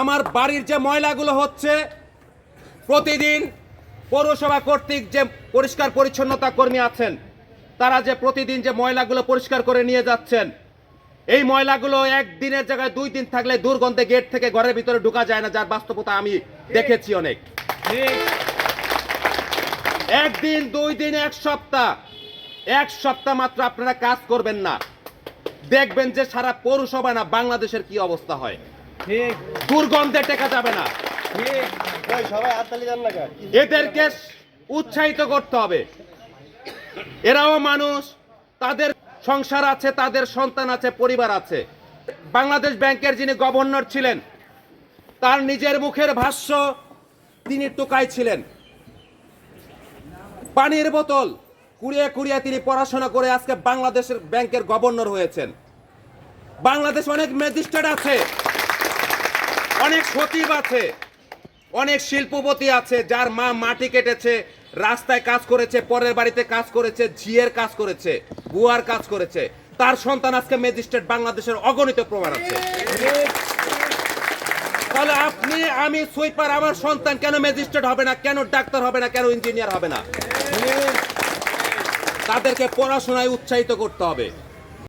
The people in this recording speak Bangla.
আমার বাড়ির যে ময়লাগুলো হচ্ছে, প্রতিদিন পৌরসভা কর্তৃক যে পরিষ্কার পরিচ্ছন্নতা কর্মী আছেন, তারা যে প্রতিদিন যে ময়লাগুলো পরিষ্কার করে নিয়ে যাচ্ছেন, এই ময়লাগুলো একদিনের জায়গায় দুই দিন থাকলে দুর্গন্ধে গেট থেকে ঘরের ভিতরে ঢুকা যায় না, যার বাস্তবতা আমি দেখেছি অনেক। একদিন, দুই দিন, এক সপ্তাহ এক সপ্তাহ মাত্র আপনারা কাজ করবেন না। দেখবেন যে সারা পৌরসভা না, বাংলাদেশের কি অবস্থা হয়। দুর্গন্ধে টেকা যাবে না? এদেরকে উৎসাহিত করতে হবে। এরাও মানুষ তাদের সংসার আছে তাদের সন্তান আছে পরিবার আছে। বাংলাদেশ ব্যাংকের যিনি গভর্নর ছিলেন তার নিজের মুখের ভাষ্য তিনি টোকাই ছিলেন। পানির বোতল কুড়িয়ে কুড়িয়ে তিনি পড়াশোনা করে আজকে বাংলাদেশের ব্যাংকের গভর্নর হয়েছেন। বাংলাদেশ অনেক ম্যাজিস্ট্রেট আছে। অনেক সচিব আছে, অনেক শিল্পপতি আছে, যার মা মাটি কেটেছে, রাস্তায় কাজ করেছে, পরের বাড়িতে কাজ করেছে, ঝিয়ের কাজ করেছে, বুয়ার কাজ করেছে। তার সন্তান আজকে ম্যাজিস্ট্রেট বাংলাদেশের অগণিত প্রমাণ আছে। তাহলে আপনি, আমি সুইপার আমার সন্তান কেন ম্যাজিস্ট্রেট হবে না, কেন ডাক্তার হবে না, কেন ইঞ্জিনিয়ার হবে না? তাদেরকে পড়াশোনায় উৎসাহিত করতে হবে।